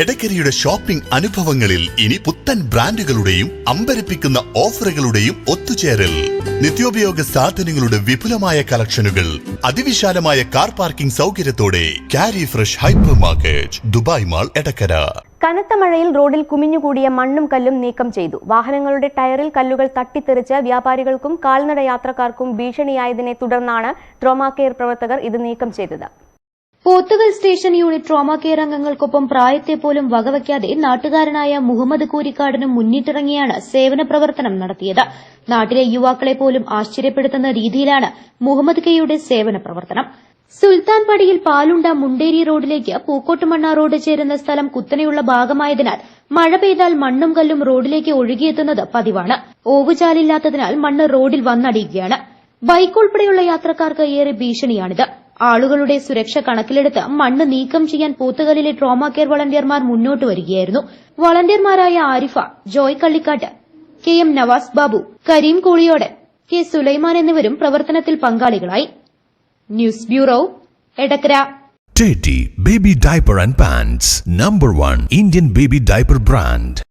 എടക്കരയുടെ shopping അനുഭവങ്ങളിൽ ഇനി പുത്തൻ ബ്രാൻഡുകളുടെയും അമ്പരപ്പിക്കുന്ന ഓഫറുകളുടെയും ഒത്തുചേരൽ. നിത്യോപയോഗ സാധനങ്ങളുടെ വിപുലമായ കളക്ഷനുകൾ അതിവിശാലമായ കാർ പാർക്കിംഗ് സൗകര്യത്തോടെ കാരി fresh hypermarket Dubai mall Edakkara. കനത്ത മഴയിൽ റോഡിൽ കുമിഞ്ഞുകൂടിയ മണ്ണും കല്ലും നീക്കം ചെയ്തു. വാഹനങ്ങളുടെ ടയറിൽ കല്ലുകൾ തട്ടിത്തെറിച്ച് വ്യാപാരികൾക്കും കാൽനട യാത്രക്കാർക്കും ഭീഷണിയായതിനെ തുടർന്നാണ് ട്രോമാ കെയർ പ്രവർത്തകർ ഇത് നീക്കം ചെയ്തത്. Pothukal station unit trauma care അംഗങ്ങൾക്കൊപ്പം പ്രായത്തെ പോലും വകവയ്ക്കാതെ നാട്ടുകാരനായ മുഹമ്മദ് കൂരിക്കാടിനും മുന്നിട്ടിറങ്ങിയാണ് സേവന പ്രവർത്തനം നടത്തിയത്. നാട്ടിലെ യുവാക്കളെ പോലും ആശ്ചര്യപ്പെടുത്തുന്ന രീതിയിലാണ് മുഹമ്മദ് കെയുടെ സേവന പ്രവർത്തനം. സുൽത്താൻ പടിയിൽ പാലുണ്ട മുണ്ടേരി റോഡിലേക്ക് പൂക്കോട്ടുമണ്ണ റോഡ് ചേരുന്ന സ്ഥലം കുത്തനെയുള്ള ഭാഗമായതിനാൽ മഴ പെയ്താൽ മണ്ണും കല്ലും റോഡിലേക്ക് ഒഴുകിയെത്തുന്നത് പതിവാണ്. ഓവുചാലില്ലാത്തതിനാൽ മണ്ണ് റോഡിൽ വന്നടിയുകയാണ്. ബൈക്ക് ഉൾപ്പെടെയുള്ള യാത്രക്കാർക്ക് ഏറെ ഭീഷണിയാണിത്. ആളുകളുടെ സുരക്ഷ കണക്കിലെടുത്ത് മണ്ണ് നീക്കം ചെയ്യാൻ പൂത്തുകലിലെ ട്രോമാ കെയർ വളണ്ടിയർമാർ മുന്നോട്ട് വരികയായിരുന്നു. വളണ്ടിയർമാരായ Arifa Joy Kallikkattu K M Navas Babu Kareem Kooliyode K Sulaiman എന്നിവരും പ്രവർത്തനത്തിൽ പങ്കാളികളായി. News bureau Edakkara. Teddy baby Diaper and Pants, number one Indian baby diaper brand.